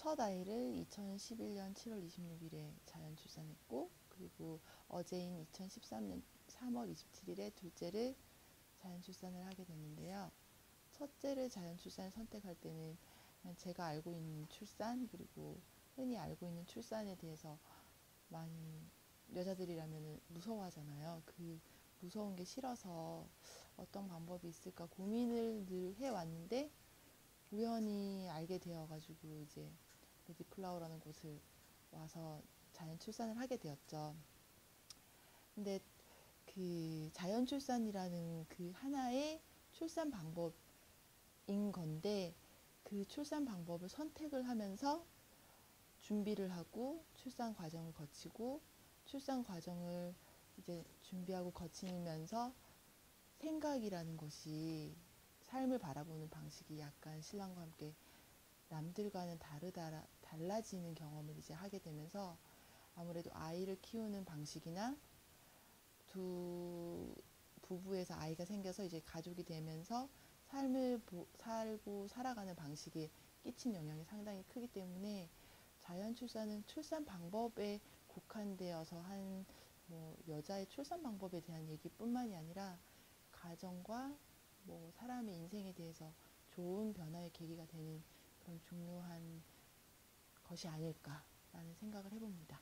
첫 아이를 2011년 7월 26일에 자연 출산했고 그리고 어제인 2013년 3월 27일에 둘째를 자연 출산을 하게 됐는데요. 첫째를 자연 출산을 선택할 때는 제가 알고 있는 출산 그리고 흔히 알고 있는 출산에 대해서 많이 여자들이라면 무서워하잖아요. 그 무서운 게 싫어서 어떤 방법이 있을까 고민을 늘 해왔는데 우연히 알게 되어가지고 이제 레디플라워라는 곳을 와서 자연 출산을 하게 되었죠. 근데 그 자연 출산이라는 그 하나의 출산 방법인 건데 그 출산 방법을 선택을 하면서 준비를 하고 출산 과정을 거치고 출산 과정을 이제 준비하고 거치면서 생각이라는 것이 삶을 바라보는 방식이 약간 신랑과 함께 남들과는 다르다 달라지는 경험을 이제 하게 되면서 아무래도 아이를 키우는 방식이나 두 부부에서 아이가 생겨서 이제 가족이 되면서 삶을 보, 살고 살아가는 방식에 끼친 영향이 상당히 크기 때문에 자연 출산은 출산 방법에 국한되어서 한 뭐 여자의 출산 방법에 대한 얘기뿐만이 아니라 가정과 뭐 사람의 인생에 대해서 좋은 변화의 계기가 되는 그런 중요한 것이 아닐까라는 생각을 해봅니다.